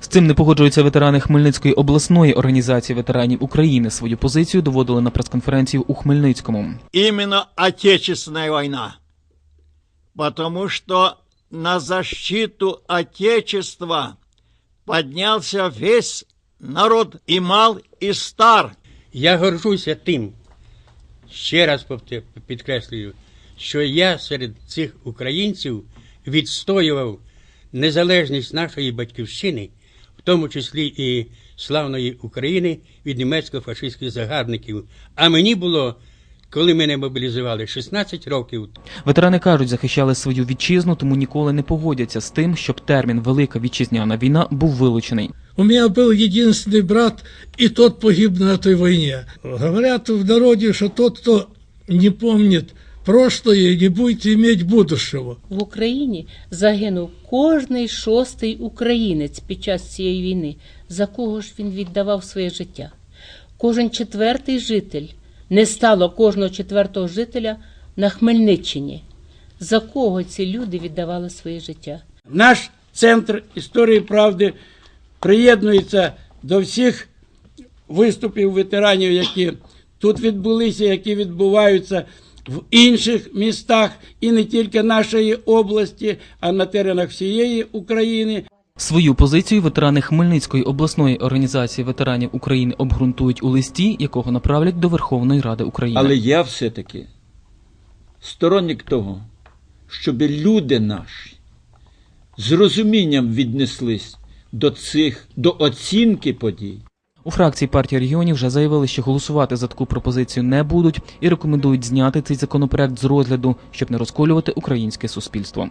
З цим не погоджуються ветерани Хмельницької обласної організації ветеранів України. Свою позицію доводили на прес-конференцію у Хмельницькому. именно Отечественная война. Потому что на защиту Отечества поднялся весь народ, и мал, и стар. Я горжуся тим, ще раз підкреслюю, що я серед цих українців відстоював незалежність нашої батьківщини, в тому числі і славної України від німецько-фашистських загарбників. А мені було, коли мене мобілізували, 16 років. Ветерани кажуть, захищали свою вітчизну, тому ніколи не погодяться з тим, щоб термін Велика вітчизняна війна був вилучений. У меня был единственный брат, и тот погиб на этой войне. Говорят в народе, что тот, кто не помнит прошлое, не будет иметь будущего. В Україні загинув кожний шостий українець під час цієї війни. За кого ж він віддавав своє життя? Кожен четвертий житель не стало кожного четвертого жителя на Хмельниччині. За кого ці люди віддавали своє життя? Наш центр історії правди приєднується до всіх виступів ветеранів, які тут відбулися, які відбуваються в інших містах і не тільки нашої області, а на теренах всієї України. Свою позицію ветерани Хмельницької обласної організації ветеранів України обґрунтують у листі, якого направлять до Верховної Ради України. Але я все-таки сторонник того, щоб люди наші з розумінням віднеслись до цих, до оцінки подій. У фракції партії регіонів вже заявили, що голосувати за таку пропозицію не будуть і рекомендують зняти цей законопроект з розгляду, щоб не розколювати українське суспільство.